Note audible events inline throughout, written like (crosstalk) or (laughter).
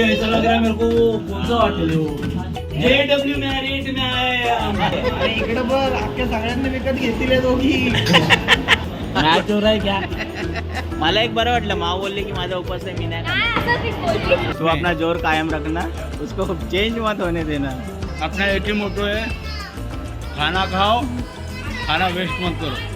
भाई ऐसा लग रहा है मेरे को वो कौन सा होटल है वो जे डब्ल्यू मैरिट में आया अरे इकडे बघ अख्ख्या सगळ्यांनी विकत घेतले दोघी. मॅच रहा क्या मला एक बरं वाटलं माव बोलले की माझा उपवास आहे मी नाही. तू अपना जोर कायम रखना उसको चेंज मत होने देना. अपना एक ही मोटो है खाना खाओ खाना वेस्ट मत करो.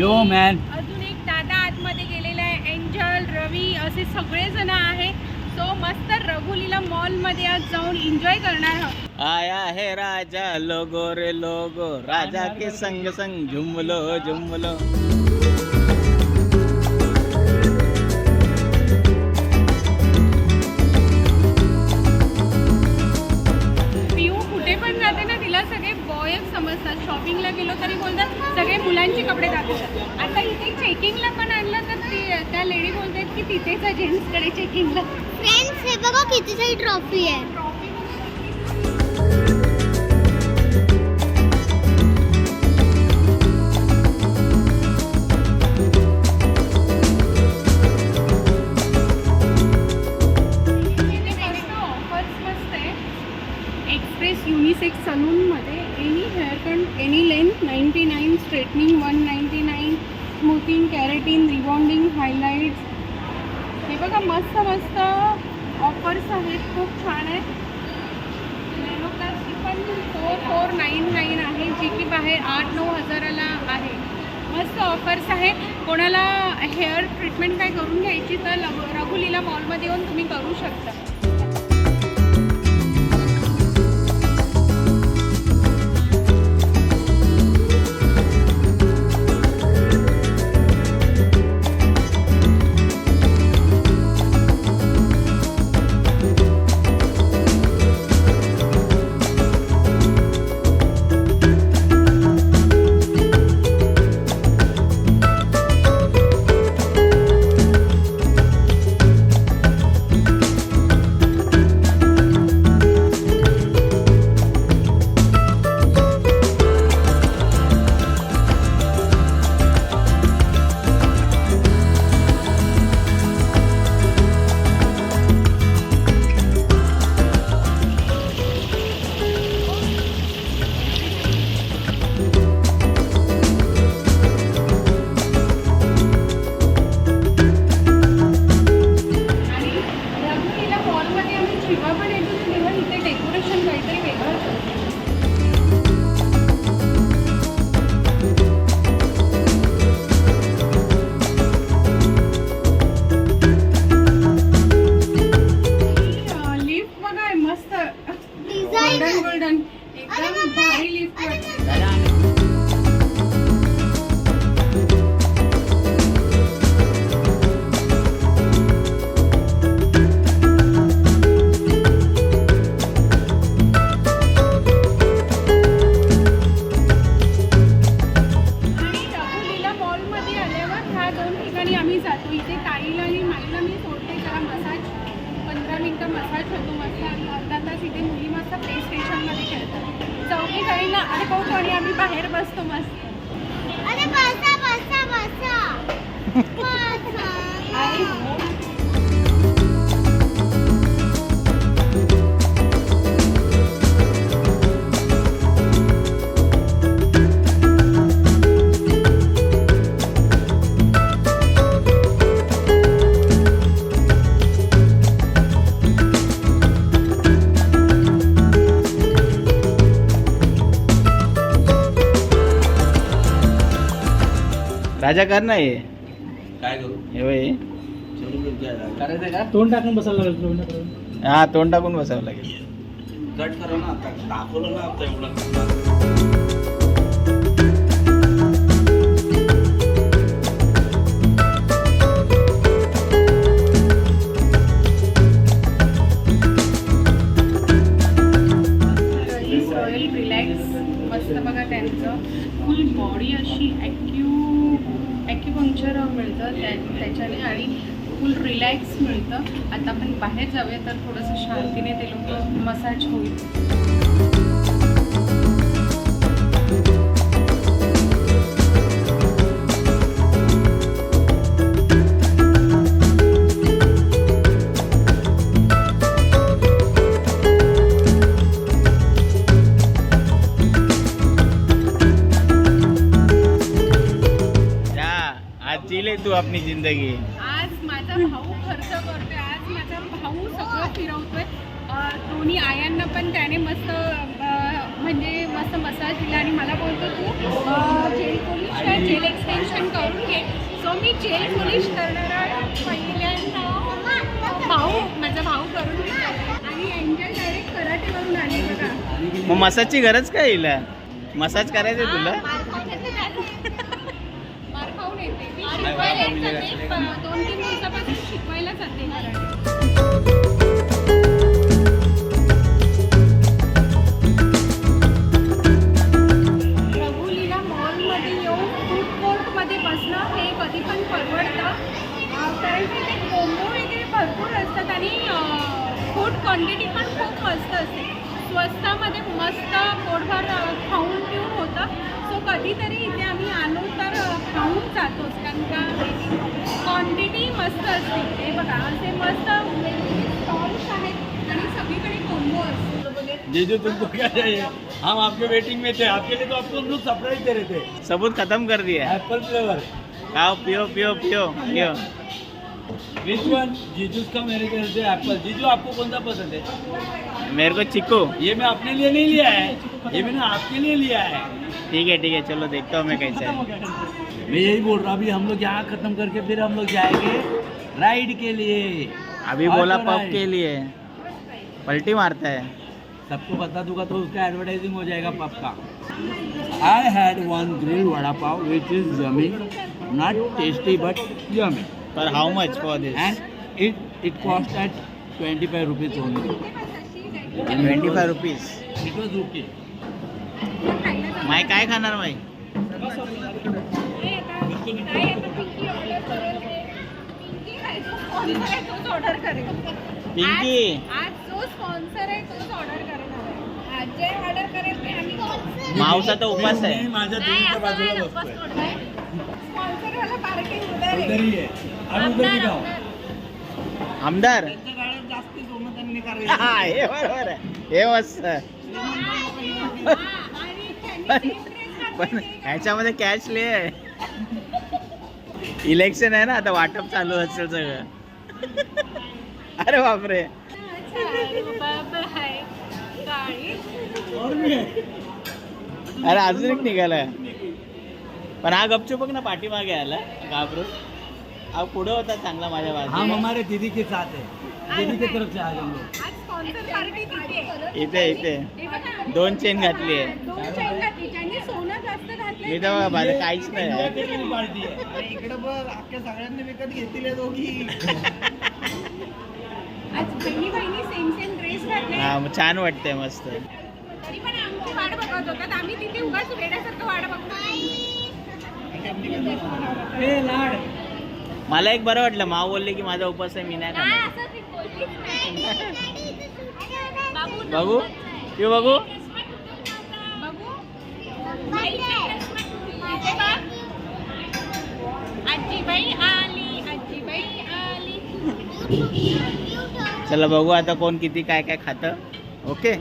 यो मॅन अजून एक दादा आतमध्ये गेलेला आहे एंजल रवी असे सगळेजण आहे सो मस्त रघुलीला मॉलमध्ये आज जाऊन एन्जॉय करणार आहोत. आया है राजा लोगो रे लोगो. राजा के संग संग झुमलो झुमलो. समजतात. शॉपिंगला गेलो तरी बोलतात सगळे मुलांचे कपडे दाखवतात. आता इथे चेकिंगला पण आणलं तर ती त्या लेडी बोलतात की तिथेच जेंट्सकडे चेकिंगला फ्रेंड्स हे बघा किती सारी ट्रॉफी आहे Express unisex सलूनमध्ये any haircut any length ninety nine straightening one ninety nine smoothing keratin rebonding highlights हे बघा मस्त मस्त ऑफर्स आहेत. खूप छान आहेत. नॅनो पण फोर फोर नाईन नाईन आहे जी की बाहेर आठ नऊ हजाराला आहे. मस्त ऑफर्स आहे कोणाला हेअर ट्रीटमेंट काय करून घ्यायची तर रघुलीला मॉलमध्ये येऊन तुम्ही करू शकता. राजा कर? ना हे काय करू हे. करायचंय का? तोंड टाकून बसायला लागेल तोंड टाकून. हा तोंड टाकून बसावं लागेल. कट करा ना आता. दाखवलं ना आता एवढं. बाहेर जाऊया तर थोडंसं शांतीने ते लोक मसाज होईल. जा आज तू अपनी जिंदगी आयांना पण त्याने मस्त म्हणजे मस्त मसाज दिला आणि मला बोलतो तू जेल पोलिश जेल एक्सटेन्शन करून घे. सो मी जेल पोलिश करणारा पहिल्यांदा. भाऊ माझा भाऊ करून आणि एंजल डायरेक्ट कराटेवरून आली बघा. मग मसाजची गरज काय हिला? मसाज करायचं तुला? मार खाऊन येते. दोन तीन दिवसापासून शिकवायला जाते. जीजू तुमको क्या चाहिए? हम आपके वेटिंग में थे आपके लिए तो आपको हम लोग सरप्राइज़ दे रहे थे। सबूत खत्म कर दिया एप्पल फ्लेवर खाओ पियो पियो पियो पियो। विच वन जीजू का मेरे ख्याल से एप्पल जीजू आपको कौन सा पसंद है? मेरे को चिक्कू। ये मैं अपने लिए नहीं लिया है। ये मैंने आपके लिए लिया है। ठीक है ठीक है चलो देखता हूँ मैं कैसे है। मैं यही बोल रहा हूँ अभी हम लोग यहाँ खत्म करके फिर हम लोग जाएँगे राइड के लिए। अभी बोला पब के लिए। पलटी मारता है। सबको बता दूंगा तो उसका एडवर्टाइजिंग हो जाएगा पब का। I had one grill vada pav which is yummy not tasty but yummy per how much for this and it it cost at 25 rupees only. Twenty five rupees it was okay. माय काय खाणार माई? पिंकी. आज- आज जो sponsor आहे तोच order करणार मावसाचा उपास आहे. माझ्या दिदीच्या बाजूला बसतोय. ही है आमदार हा, हे बरोबर आहे. हे मस्त. पण ह्याच्यामध्ये कॅश ले आहे. इलेक्शन आहे ना आता वाटप चालू असेल सगळं. (laughs) अरे बापरे. (laughs) अरे अजून एक निघालाय. पण हा गपचूप बघ ना पाठीमागे आला. घाबरून. हा पुढे होता चांगला माझ्या हम बाजू हमारे दीदी के साथ है दीदी की तरफ से आ हम लोग आज स्पॉन्सर पार्टी तिथे आहे. इथे इथे. हे. दोन चेन घातली आहे. दोन चेन घातली. ज्यांनी सोनं जास्त घातलंय मी तर बघा माझं काहीच नाही इकडे बघ अख्ख्या सगळ्यांनी विकत घेतले दोघी. आज बहिणी बहिणी सेम सेम ड्रेस घातले. हा मग छान वाटतंय मस्त. आम्ही तिथे उगाच वेड्यासारखं बघतो. ए लाड. मला एक बरं वाटलं माव बोलले की माझा उपास आहे मी नाही खाणार. बघू तू बघू बघू बघते. इथे बघ. आजीबाई आली आजीबाई आली. चला बघू आता कोण किती काय काय खातं. ओके?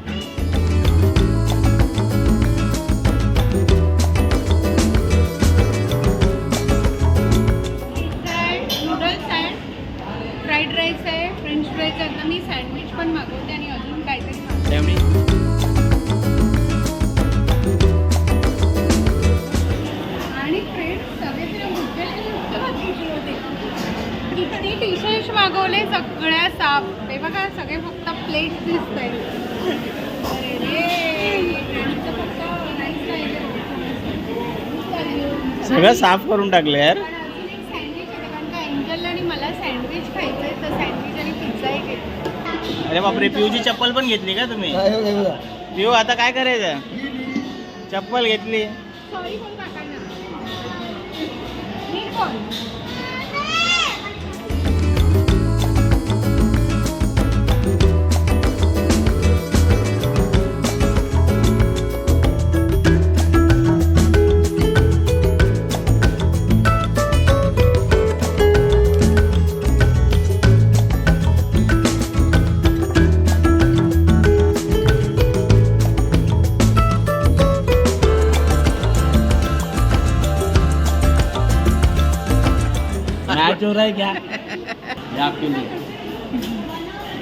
मागवले सगळ्या साफ ते बघा सगळे फक्त प्लेट दिसत अरे रे फ्रेंड्सचं फक्त rice राहिलं. सगळं साफ करून टाकलं यार. आहे एंजल आणि मला सँडविच आहे तर सँडविच आणि पिझ्झाही घेतलं अरे बापरे पिऊची चप्पल पण घेतली का तुम्ही? पिऊ आता काय करायचं? चप्पल घेतली. सॉरी काकांना?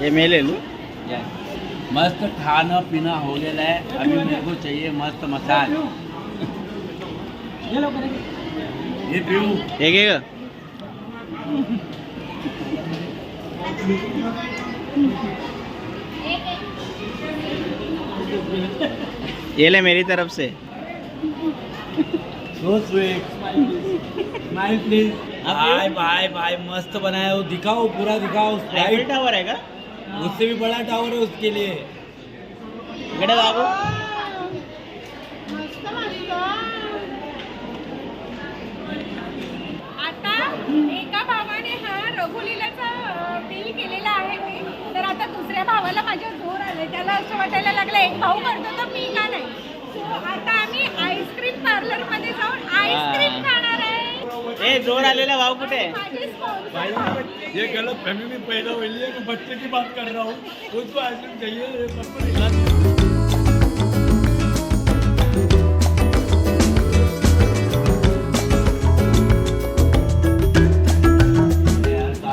ये मैं ले। लूँ मस्त खाना पीना हो गेला है। अभी मेरे को चाहिए मस्त मसाज। ये पीऊ एक एक। ये ले मेरी तरफ़ से। सो स्वीट स्माइल प्लीज़ भाई भाई भाई मस्त बनाया हो। दिखाओ पूरा दिखाओ। आयफेल टावर आहे का उससे भी बड़ा टावर है उसके लिए इकडे बाबू मस्त मस्त आता एका भावाने हा रघुलीलाचा बिल केलेला आहे मी. तर आता दुसऱ्या भावाला माझ्या जोर आले त्याला असं वाटायला लागलं एक भाऊ करतो तर मी का नाही? सो आता आम्ही आईस्क्रीम पार्लरमध्ये जाऊन आईस्क्रीम खाणार आहे ए ज़ोर आलेला भाऊ कुठे? आहे? ये गलत फहमी में पैदा हुई है कि बच्चे की बात कर रहा हूँ। उसको आइसक्रीम चाहिए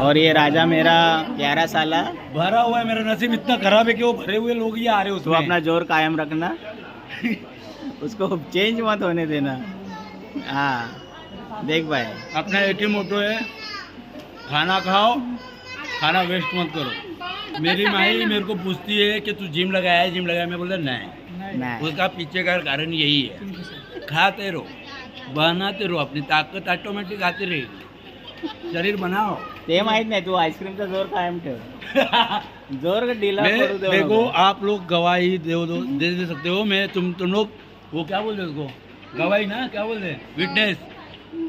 और ये राजा मेरा ग्यारह साल भरा हुआ है मेरा नसीब इतना खराब है कि वो भरे हुए लोग ही आ रहे हैं तो अपना ज़ोर कायम रखना। (laughs) उसको चेंज मत होने देना। हाँ। देख भाई। अपना एक ही मोटो है। खाना खाओ खाना वेस्ट मत करो। मेरी माई मेरे को पूछती है कि तू जिम लगाया है जिम लगाया मैं बोलता नहीं। नाही। उसका पीछे का कारण यही है। खाते रहो बनाते रहो अपनी ताकत ऑटोमेटिक आती रहेगी। शरीर बनाओ। ते माहित नाही तू आईस्क्रीमचा ज़ोर कायम ठेव. (laughs) ज़ोर देऊ देखो आप लोग गवाही दे दो दे दे सकते हो? मैं तुम तुम लोग वो क्या बोलते हैं उसको? गवाही ना? क्या बोलते विटनेस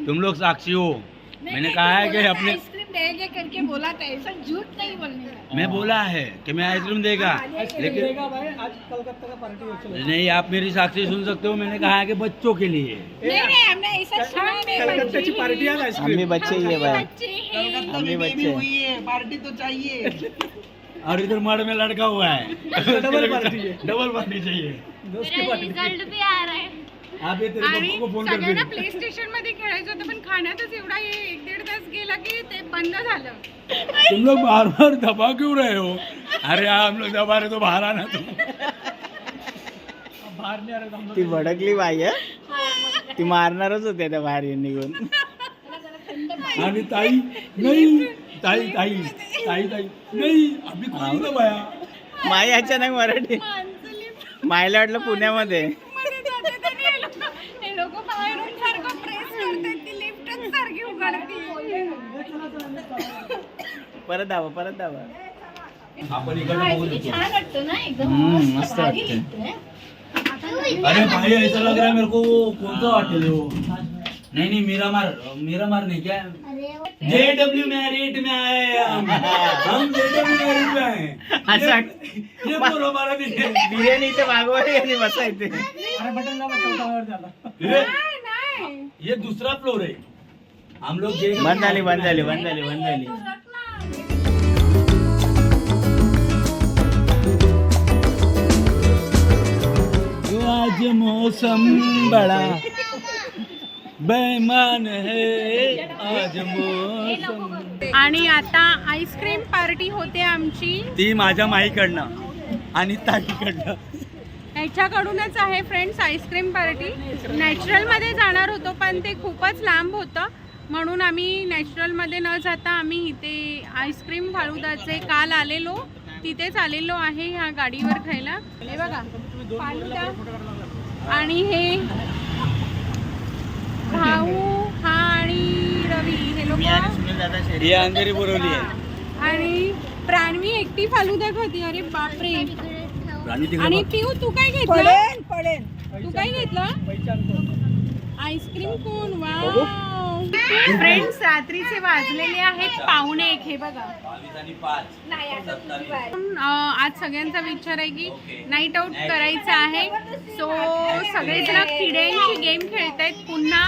तुम लोग साक्षी हो। मैंने कहा है कि अपने आइसक्रीम देंगे करके बोला था ऐसा झूठ नहीं बोलने का। मैं बोला है कि मैं आइसक्रीम देगा। लेकिन आज कलकत्ता का पार्टी नहीं आप मेरी साक्षी सुन सकते हो। मैंने कहा है कि बच्चों के लिए। नहीं नहीं हमने ऐसा सुना नहीं कलकत्त्याची बच्चे ही भाई। हैं। बच्चे। है। पार्टी तो चाहिए। (laughs) और इधर मड़ में लड़का हुआ है। डबल पार्टी डबल पार्टी चाहिए। रिझल्ट भी आ रहा है। आणि सगळ्यांना प्ले स्टेशनमध्ये खेळायचं होतं पण खाण्यातच एवढा हे एक दीड तास गेला की ते बंद झालं. तुम लोग बार बार दबा क्यों रहे हो? अरे हम लोग दबा रहे तो बाहर आना तुम बाहर नहीं आ रहे थे हम लोग ती भडकली बाई आहे ती मारणारच होत्या त्या बाहेर निघून. आणि ताई नाही ताई ताई ताई ताई नाही अभी कोणी दबाया माई अचानक मराठी. माणसं मायला वाटलं पुण्यामध्ये मध्ये जातात आणि हे लोकं- हे लोक बाहेरून सारखं प्रेस करतात ती लिफ्टच सारखी उघडती (laughs) परत दावा परत दावा आपण इकडे बघू शकतो छान वाटतो ना एकदम हम्म, मस्त वाटतं. अरे भाई ऐसा लग रहा है मेरे को वो कौन सा होटल है? वो नहीं नहीं मीरा मार मीरा मार नहीं क्या? अरे जे डब्ल्यू मैरिट में आए। हैं हम हम जे डब्ल्यू मैरिट में आए। हैं अच्छा. ये बोलो हमारा भी है। बिर्याणी इथे मागवायला आणि बसायचे. अरे बटन झाला. दूसरा फ्लोर है जे बंद झाली बंद झाली बंद झाली बंद झाली आज मौसम बड़ा बेईमान है आज मौसम। आणि आता आईस्क्रीम पार्टी होते आमची. ती माझ्या माईकडनं आणि ताईकडनं. ह्याच्याकडूनच आहे फ्रेंड्स आईस्क्रीम पार्टी. नॅचरलमध्ये जाणार होतो पण ते खूपच लांब होतं. म्हणून आम्ही नॅचरलमध्ये न जाता आम्ही इथे आईस्क्रीम फालुदाचे काल आलेलो तिथेच आलेलो आहे ह्या गाडीवर खायला. हे बघा फालुदा आणि हे भाऊ हा आणि रवी हे लोक. मी आणि सुनील दादा शेरी ही अंधेरी बोरवली आहे. आणि प्राणवी एकटी फालुदा खाती. अरे बापरे. आणि. पिऊ तू काय घेतलं? तू काय घेतलं? आईस्क्रीम कोण? वा फ्रेंड्स रात्रीचे वाजलेले आहेत पावणे एक हे बघा. आज सगळ्यांचा विचार आहे की नाईट आऊट करायचं आहे. सो सगळेजण किड्यांची गेम खेळतायत. पुन्हा